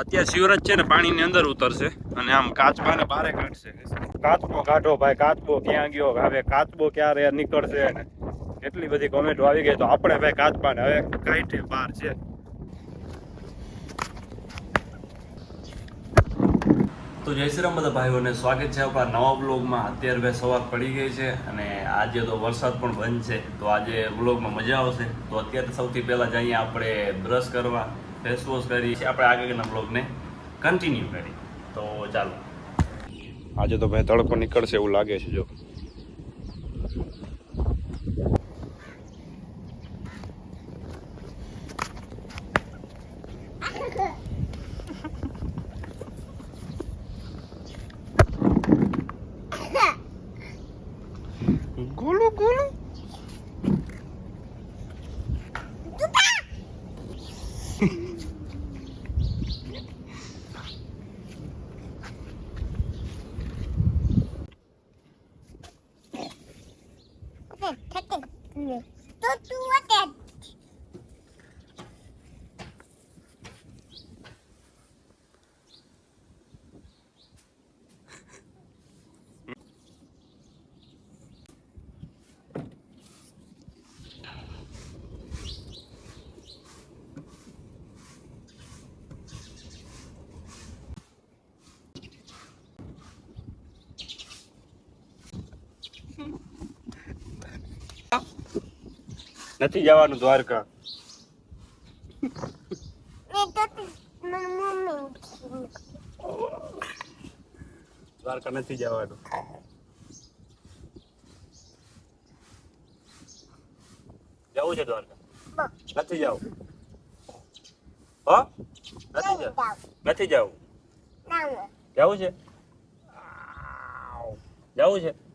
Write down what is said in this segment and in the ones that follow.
અત્યારે શિવરાજ છે ને પાણીની અંદર ઉતરશે અને આમ કાચબાને બારે કાઢશે. કાચબો કાઢો ભાઈ કાચબો ક્યાં ગયો? હવે કાચબો ક્યારે નીકળશે ને? એટલી બધી કોમેન્ટો આવી ગઈ. તો આપણે ભાઈ કાચબાને હવે કાઢે બહાર છે. તો જય શ્રી રામ બધા ભાઈઓને સ્વાગત છે આપણા નવા બ્લોગમાં અત્યારે ભાઈ સવાર પડી ગઈ છે અને આજે તો વરસાદ પણ બંધ છે. તો આજે બ્લોગમાં મજા આવશે. તો અત્યારે સૌથી પહેલાં જઈએ આપણે બ્રશ કરવા ફેસ વોશ કરી આપણે આગળના બ્લોગને કન્ટિન્યુ કરી તો ચાલો. આજે તો ભાઈ તડકો નીકળશે એવું લાગે છે જો. ગોલું ગોલું. તો તું નથી જવાનું દ્વારકા. દ્વારકા નથી જવાનું. જવું છે દ્વારકા? નથી જવું. હો? નથી જવું. નથી જવું. જવું છે? જવું છે?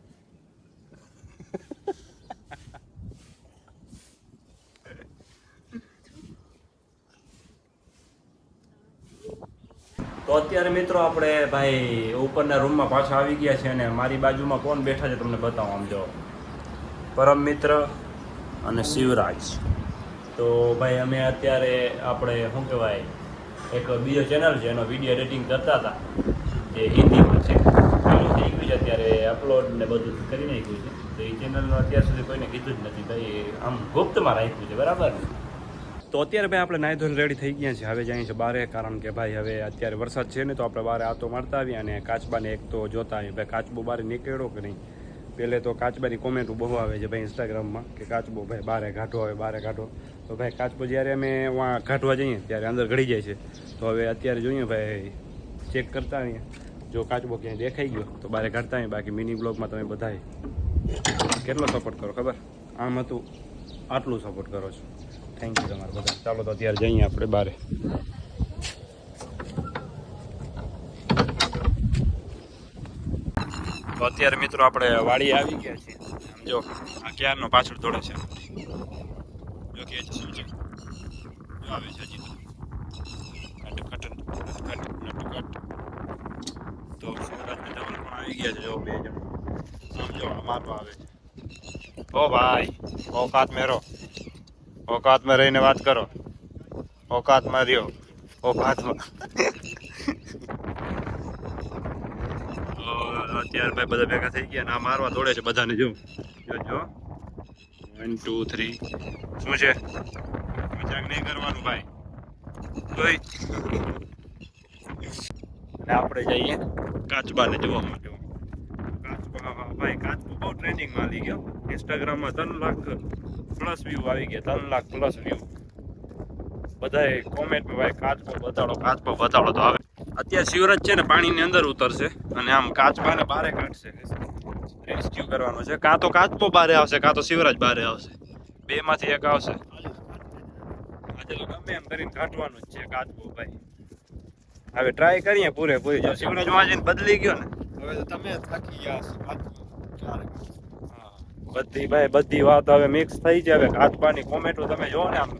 તો અત્યારે મિત્રો આપણે ભાઈ ઉપરના રૂમમાં પાછા આવી ગયા છે અને મારી બાજુમાં કોણ બેઠા છે તમને બતાવો આમ જો. પરમ મિત્ર અને શિવરાજ. તો ભાઈ અમે અત્યારે આપણે શું કહેવાય, એક બીજો ચેનલ છે, એનો વીડિયો એડિટિંગ કરતા હતા. એ હિન્દીમાં છે. અત્યારે અપલોડ ને બધું કરી નાખ્યું છે. તો એ ચેનલનું અત્યાર સુધી કોઈને કીધું જ નથી. ભાઈ આમ ગુપ્તમાં રાખ્યું છે, બરાબર ને? તો અત્યારે ભાઈ આપણે નાહી ધોઈને રેડી થઈ ગયા છે હવે જઈએ છે બારે, કારણ કે ભાઈ હવે અત્યારે વરસાદ છે ને, તો આપણે બારે આતો મારતા આવીએ અને કાચબાને એક તો જોતા આવીએ. ભાઈ કાચબો બહાર નીકળ્યો કે નહીં? પહેલે તો કાચબાની કોમેન્ટો બહુ આવે છે ભાઈ ઇન્સ્ટાગ્રામમાં કે કાચબો ભાઈ બારે ઘાટો આવે, બારે ઘાટો તો ભાઈ કાચબો જ્યારે અમે વાં ઘાટવા જઈએ ત્યારે અંદર ઘડી જાય છે. તો હવે અત્યારે જોઈએ ભાઈ ચેક કરતા આવીએ. જો કાચબો ક્યાંય દેખાઈ ગયો, તો બારે કાઢતા આવીએ. બાકી મિની બ્લોગમાં તમે બધાએ કેટલો સપોર્ટ કરો, ખબર? આમ હતું, આટલું સપોર્ટ કરો છો. થેન્ક યુ તમારે બધા ચાલો તો અત્યારે જઈએ આપણે બારે. તો અત્યારે મિત્રો આપણે વાડી આવી ગયા છીએ. સમજો આ ક્યારનો પાછળ દોડે છે? જો કે શું આવે છે હજી આવી ગયા છે. જો, બે જણ. આમ જો આવે છે. ઓ ભાઈ ઓકાત મેરો. ઓકાતમાં રહીને વાત કરો. ઓકાતમાં રહ્યો. ઓકાતમાં. અત્યારે ભાઈ બધા ભેગા થઈ ગયા આ મારવા દોડે છે બધાને જો. જો વન ટુ થ્રી શું છે? મજાક નહીં કરવાનું ભાઈ. કોઈ આપણે જઈએ કાચબાને જોવા માટે. કાચબા ભાઈ, કાચબો બહુ ટ્રેન્ડિંગમાં આવી ગયો. ઇન્સ્ટાગ્રામમાં ત્રણ લાખ પ્લસ વ્યૂ આવી ગયા ત્રણ લાખ પ્લસ વ્યૂ બધાએ કોમેન્ટમાં ભાઈ કાચબો બતાડો. કાચબો બતાડો તો આવે અત્યારે શિવરાજ છે ને પાણીની અંદર ઉતરશે અને આમ કાચબાને બારે કાઢશે. રેસ્ક્યુ કરવાનો છે. કાં તો કાચબો બારે આવશે કાં તો શિવરાજ બારે આવશે. બે માંથી એક આવશે. આજે તો ગમે એમ કરીને કાઢવાનું જ છે કાચબો ભાઈ. હવે ટ્રાય કરીએ પૂરેપૂરી. જો શિવરાજ વાંચીને બદલી ગયો ને. હવે તો તમે થાકી ગયા છો. બધી ભાઈ, બધી વાત હવે મિક્સ થઈ છે. હવે કાચબાની કોમેન્ટો તમે જોવો ને આમ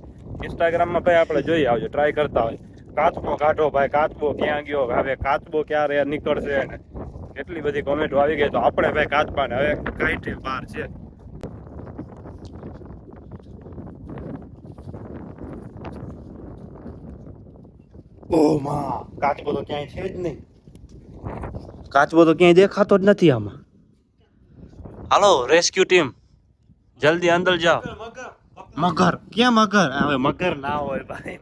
ઇન્સ્ટાગ્રામમાં ભાઈ આપણે જોઈ આવજો ટ્રાય કરતા હોય. કાચબો કાઢો ભાઈ, કાચબો ક્યાં ગયો? હવે કાચબો ક્યારે નીકળશે ને એટલી બધી કોમેન્ટો આવી ગઈ. તો આપણે ભાઈ કાચબાને હવે કાઢે બહાર છે. ઓ માં, કાચબો તો ક્યાંય છે જ નહીં. કાચબો તો ક્યાંય દેખાતો જ નથી આમાં. હાલો રેસ્ક્યુ ટીમ જલ્દી અંદર જાઓ. મગર ક્યાં મગર? હવે મગર ના હોય ભાઈ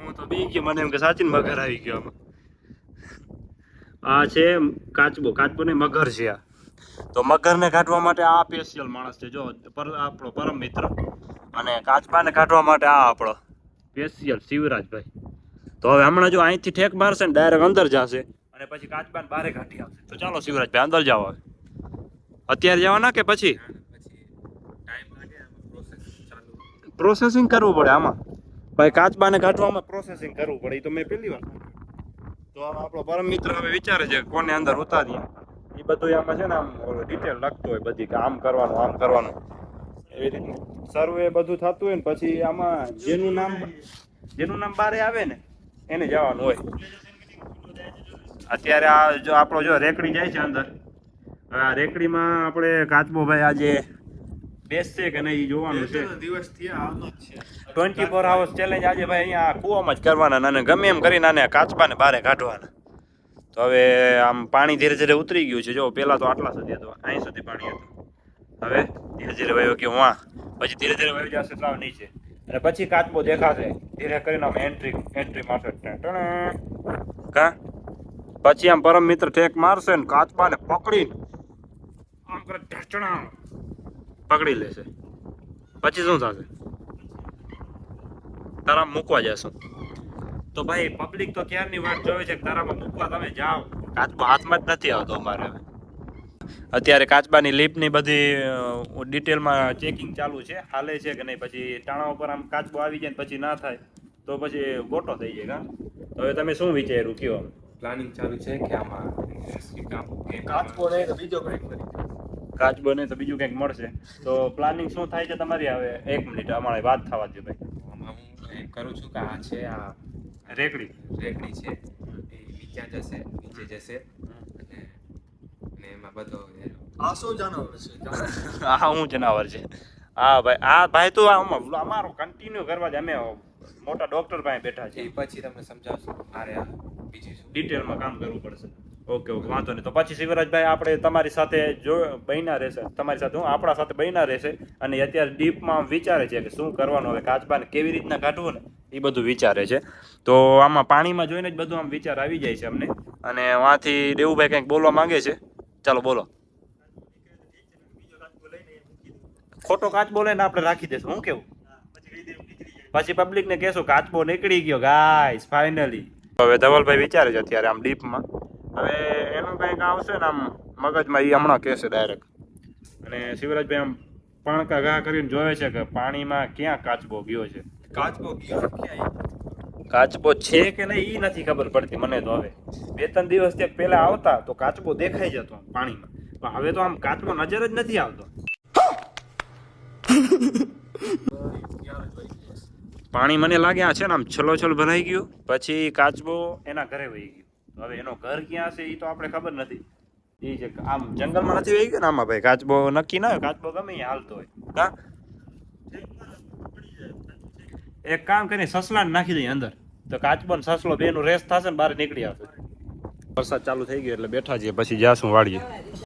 હું તો બી ગયો મને એમ કે સાચી મગર આવી ગયો આ છે કાચબો કાચબો ને મગર છે આ. તો મગરને કાઢવા માટે આ સ્પેશિયલ માણસ છે જો પર આપણો પરમ મિત્ર. અને કાચબાને કાઢવા માટે આ આપણો. સ્પેશિયલ શિવરાજભાઈ. તો હવે હમણાં જો અહીંથી ઠેક મારશે ને ડાયરેક્ટ અંદર જશે. અને પછી કાચબાને બારે કાઢી આવશે. તો ચાલો શિવરાજભાઈ અંદર જાઓ અત્યારે જવાના કે પછી? પ્રોસેસિંગ કરવું પડે આમાં. ભાઈ કાચબાને કાઢવામાં પ્રોસેસિંગ કરવું પડે એ તો મેં પહેલી વાર તો આપણો પરમ મિત્ર હવે વિચારે છે કોને અંદર ઉતારીએ. એ બધું આમાં છે ને આમ ડિટેલ લખતું હોય બધી કે આમ કરવાનું આમ કરવાનું. એવી રીતે સર્વે બધું થતું હોય ને પછી આમાં જેનું નામ જેનું નામ બારે આવે ને એને જવાનું હોય. અત્યારે આ જો આપણો જો રેકડી જાય છે અંદર હવે આ રેકડીમાં આપણે કાચબો ભાઈ આજે બેસશે કે નહીં એ જોવાનું છે. ટ્વેન્ટી ફોર આવર્સ ચેલેન્જ આજે ભાઈ અહીંયા કૂવામાં જ કરવાના અને ગમે એમ કરીને આને કાચબાને બારે કાઢવાના. તો હવે આમ પાણી ધીરે ધીરે ઉતરી ગયું છે જો પહેલાં તો આટલા સુધી હતું અહીં સુધી પાણી હતું. હવે ધીરે ધીરે વયો કે વાં પછી ધીરે ધીરે વયો જશે એટલા નીચે. અને પછી કાચબો દેખાશે ધીરે કરીને આમ એન્ટ્રી એન્ટ્રી મારશે. કા? પછી આમ પરમ મિત્ર ઠેક મારશે ને કાચબાને પકડીને આમ કરે ઢચણા પકડી લેશે પછી શું થશે? તારામાં મૂકવા જશું તો ભાઈ પબ્લિક તો ક્યારની વાત જોવે છે તારામાં મૂકવા તમે જાઓ. કાચબો હાથમાં જ નથી આવતો અમારે હવે. અત્યારે કાચબાની લીપની બધી ડિટેલમાં ચેકિંગ ચાલુ છે. હાલે છે કે નહીં? પછી ટાણા ઉપર આમ કાચબો આવી જાય ને પછી ના થાય, તો પછી ગોટો થઈ જાય તો હવે તમે શું વિચાર્યું? કયો? પ્લાનિંગ ચાલુ છે કે આમાં કાચ નહીં તો બીજો કંઈક કાચ બને તો બીજું કંઈક મળશે. તો પ્લાનિંગ શું થાય છે તમારી હવે? એક મિનિટ અમારે વાત થવા દો ભાઈ. આમાં હું એમ કરું છું કે આ છે આ રેકડી. રેકડી છે. એ નીચે જશે નીચે જશે. અને એમાં બધો આ શું જાનવર છે? આ હું જનાવર છે. હા ભાઈ આ ભાઈ તો આમાં અમારો કન્ટિન્યુ કરવા જ અમે મોટા ડોક્ટર પાસે બેઠા એ પછી તમને સમજાવશું. મારે આ ડિટેલમાં કામ કરવું પડશે. ઓકે ઓકે વાંધો નહીં. તો પછી શિવરાજભાઈ આપણે તમારી સાથે જો બન્યા રહેશે તમારી સાથે હું આપણા સાથે બન્યા રહેશે અને અત્યારે ડીપમાં વિચારે છે કે શું કરવાનું હવે કાચબાને કેવી રીતના કાઢવું ને એ બધું વિચારે છે. તો આમાં પાણીમાં જોઈને જ બધું આમ વિચાર આવી જાય છે અમને. અને વાંથી દેવુભાઈ કંઈક બોલવા માંગે છે? ચાલો બોલો. ખોટો કાચબો લઈને આપણે રાખી દઈશું હું કેવું? પછી પબ્લિક ને કહેશું કાચબો નીકળી ગયો ગાઈસ ફાઇનલી હવે ધવલભાઈ વિચારે છે અત્યારે આમ ડીપમાં. હવે એનું કંઈક આવશે ને આમ મગજમાં એ હમણાં કહેશે ડાયરેક્ટ અને શિવરાજભાઈ આમ પણકા ઘા કરીને જોવે છે કે પાણીમાં ક્યાં કાચબો ગયો છે? કાચબો ગયો ક્યાં કાચબો છે? કે નહીં એ નથી ખબર પડતી મને તો હવે. બે ત્રણ દિવસ ત્યાં પહેલા આવતા તો કાચબો દેખાઈ જતો પાણીમાં. પણ હવે તો આમ કાચબો નજર જ નથી આવતો. પાણી મને લાગે આ છે ને આમ છલોછલ ભરાઈ ગયું. પછી કાચબો એના ઘરે વહી ગયો. હવે એનો ઘર ક્યાં છે એ તો આપણે ખબર નથી. એ કે આમ જંગલમાં નથી વહી ગયો ને આમાં ભાઈ? કાચબો નક્કી ના હોય? કાચબો ગમે એ હાલતો હોય. કા એક કામ કરીને સસલાને નાખી દઈએ અંદર. તો કાચબો ને સસલો બેનું રેસ થશે ને બહાર નીકળી આવશે. વરસાદ ચાલુ થઈ ગયો એટલે બેઠા છીએ પછી જાશું વાળીએ.